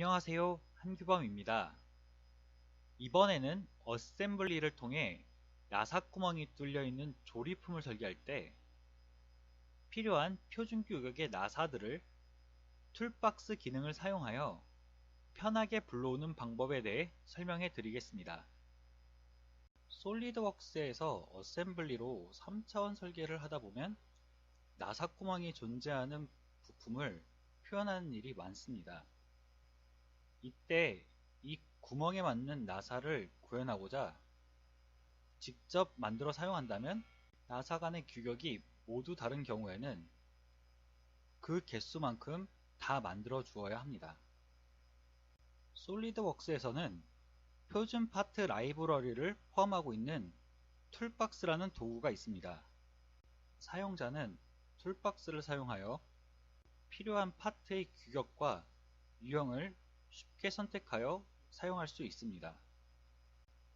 안녕하세요 한규범입니다. 이번에는 어셈블리를 통해 나사구멍이 뚫려있는 조리품을 설계할 때 필요한 표준 규격의 나사들을 툴박스 기능을 사용하여 편하게 불러오는 방법에 대해 설명해 드리겠습니다. 솔리드웍스에서 어셈블리로 3차원 설계를 하다 보면 나사구멍이 존재하는 부품을 표현하는 일이 많습니다. 이때 이 구멍에 맞는 나사를 구현하고자 직접 만들어 사용한다면 나사 간의 규격이 모두 다른 경우에는 그 개수만큼 다 만들어 주어야 합니다. 솔리드웍스에서는 표준 파트 라이브러리를 포함하고 있는 툴박스라는 도구가 있습니다. 사용자는 툴박스를 사용하여 필요한 파트의 규격과 유형을 쉽게 선택하여 사용할 수 있습니다.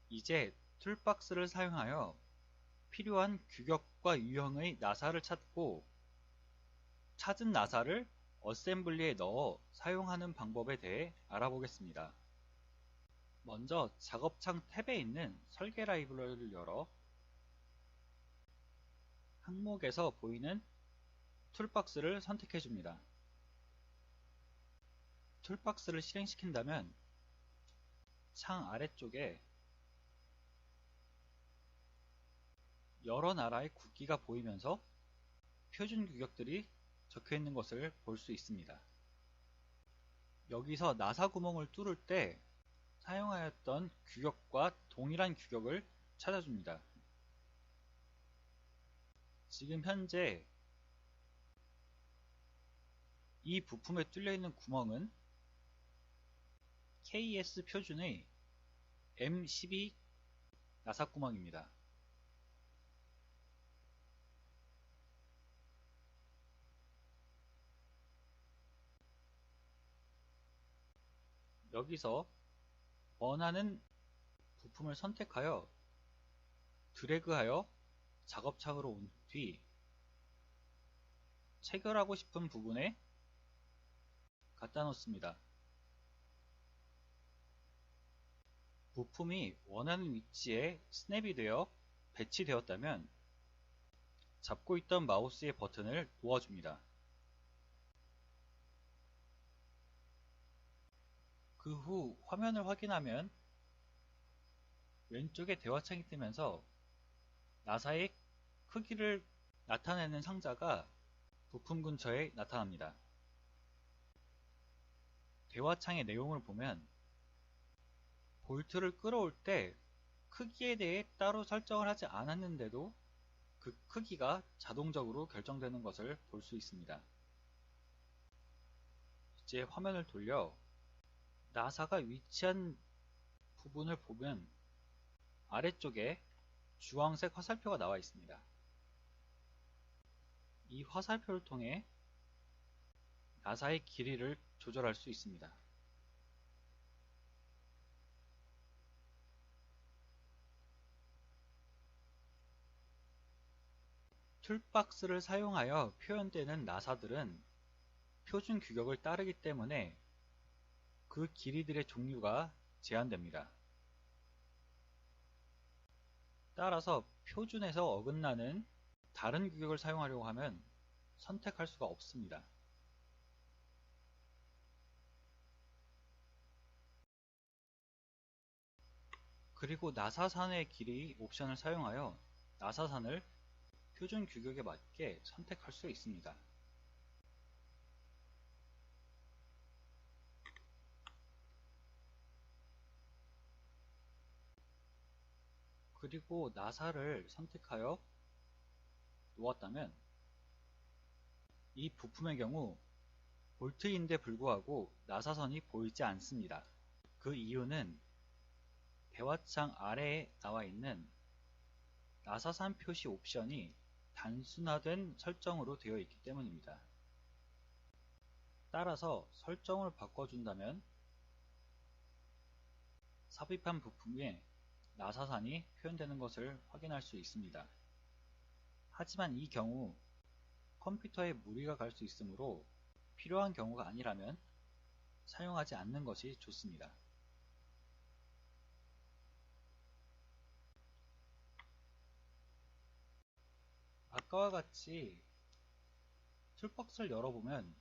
이제 툴박스를 사용하여 필요한 규격과 유형의 나사를 찾고 찾은 나사를 어셈블리에 넣어 사용하는 방법에 대해 알아보겠습니다. 먼저 작업창 탭에 있는 설계 라이브러리를 열어 항목에서 보이는 툴박스를 선택해 줍니다. 툴박스를 실행시킨다면 창 아래쪽에 여러 나라의 국기가 보이면서 표준 규격들이 적혀 있는 것을 볼 수 있습니다. 여기서 나사 구멍을 뚫을 때 사용하였던 규격과 동일한 규격을 찾아줍니다. 지금 현재 이 부품에 뚫려 있는 구멍은 KS 표준의 M12 나사구멍입니다. 여기서 원하는 부품을 선택하여 드래그하여 작업창으로 온 뒤 체결하고 싶은 부분에 갖다 놓습니다. 부품이 원하는 위치에 스냅이 되어 배치되었다면 잡고 있던 마우스의 버튼을 놓아줍니다. 그 후 화면을 확인하면 왼쪽에 대화창이 뜨면서 나사의 크기를 나타내는 상자가 부품 근처에 나타납니다. 대화창의 내용을 보면 볼트를 끌어올 때 크기에 대해 따로 설정을 하지 않았는데도 그 크기가 자동적으로 결정되는 것을 볼 수 있습니다. 이제 화면을 돌려 나사가 위치한 부분을 보면 아래쪽에 주황색 화살표가 나와 있습니다. 이 화살표를 통해 나사의 길이를 조절할 수 있습니다. 툴박스를 사용하여 표현되는 나사들은 표준 규격을 따르기 때문에 그 길이들의 종류가 제한됩니다. 따라서 표준에서 어긋나는 다른 규격을 사용하려고 하면 선택할 수가 없습니다. 그리고 나사산의 길이 옵션을 사용하여 나사산을 표준 규격에 맞게 선택할 수 있습니다. 그리고 나사를 선택하여 놓았다면 이 부품의 경우 볼트인데 불구하고 나사선이 보이지 않습니다. 그 이유는 대화창 아래에 나와 있는 나사산 표시 옵션이 단순화된 설정으로 되어 있기 때문입니다. 따라서 설정을 바꿔준다면 삽입한 부품에 나사산이 표현되는 것을 확인할 수 있습니다. 하지만 이 경우 컴퓨터에 무리가 갈 수 있으므로 필요한 경우가 아니라면 사용하지 않는 것이 좋습니다. 아까와 같이 툴박스를 열어보면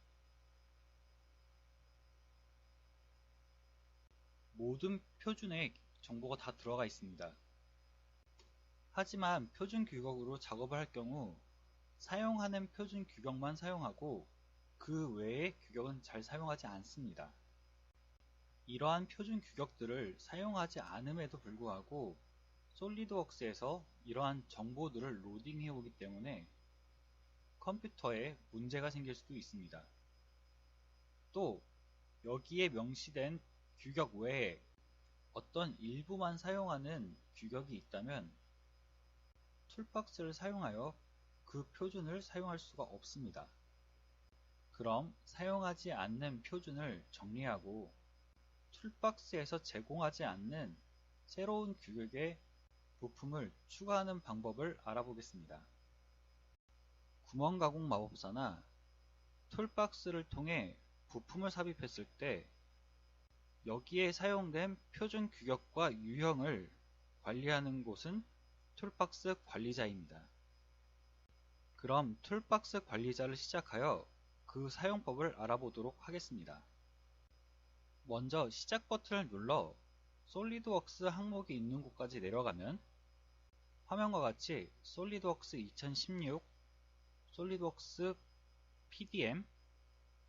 모든 표준에 정보가 다 들어가 있습니다. 하지만 표준 규격으로 작업을 할 경우 사용하는 표준 규격만 사용하고 그 외의 규격은 잘 사용하지 않습니다. 이러한 표준 규격들을 사용하지 않음에도 불구하고 솔리드웍스에서 이러한 정보들을 로딩해 오기 때문에 컴퓨터에 문제가 생길 수도 있습니다. 또 여기에 명시된 규격 외에 어떤 일부만 사용하는 규격이 있다면 툴박스를 사용하여 그 표준을 사용할 수가 없습니다. 그럼 사용하지 않는 표준을 정리하고 툴박스에서 제공하지 않는 새로운 규격의 부품을 추가하는 방법을 알아보겠습니다. 구멍 가공 마법사나 툴박스를 통해 부품을 삽입했을 때 여기에 사용된 표준 규격과 유형을 관리하는 곳은 툴박스 관리자입니다. 그럼 툴박스 관리자를 시작하여 그 사용법을 알아보도록 하겠습니다. 먼저 시작 버튼을 눌러 솔리드웍스 항목이 있는 곳까지 내려가면 화면과 같이 솔리드웍스 2016, 솔리드웍스 PDM,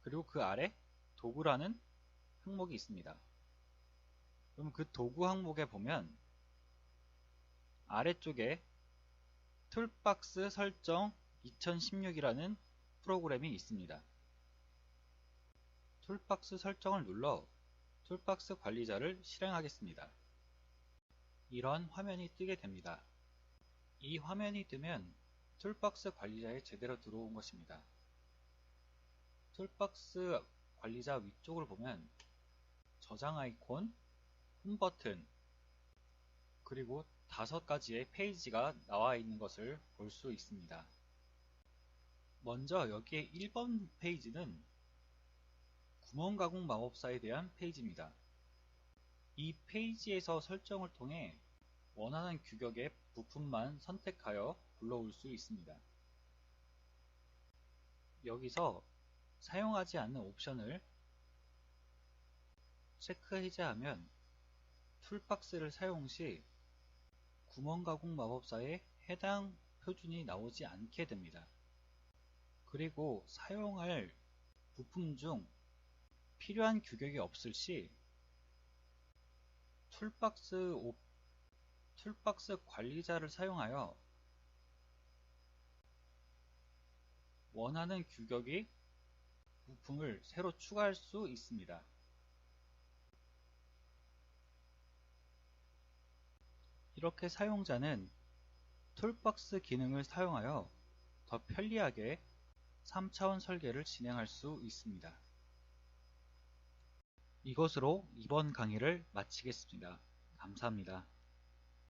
그리고 그 아래 도구라는 항목이 있습니다. 그럼 그 도구 항목에 보면 아래쪽에 툴박스 설정 2016이라는 프로그램이 있습니다. 툴박스 설정을 눌러 툴박스 관리자를 실행하겠습니다. 이런 화면이 뜨게 됩니다. 이 화면이 뜨면 툴박스 관리자에 제대로 들어온 것입니다. 툴박스 관리자 위쪽을 보면 저장 아이콘, 홈 버튼, 그리고 다섯 가지의 페이지가 나와 있는 것을 볼 수 있습니다. 먼저 여기에 1번 페이지는 구멍 가공 마법사에 대한 페이지입니다. 이 페이지에서 설정을 통해 원하는 규격의 부품만 선택하여 불러올 수 있습니다. 여기서 사용하지 않는 옵션을 체크 해제하면 툴박스를 사용 시 구멍 가공 마법사에 해당 표준이 나오지 않게 됩니다. 그리고 사용할 부품 중 필요한 규격이 없을 시 툴박스 오, 툴박스 관리자를 사용하여 원하는 규격의 부품을 새로 추가할 수 있습니다. 이렇게 사용자는 툴박스 기능을 사용하여 더 편리하게 3차원 설계를 진행할 수 있습니다. 이것으로 이번 강의를 마치겠습니다. 감사합니다.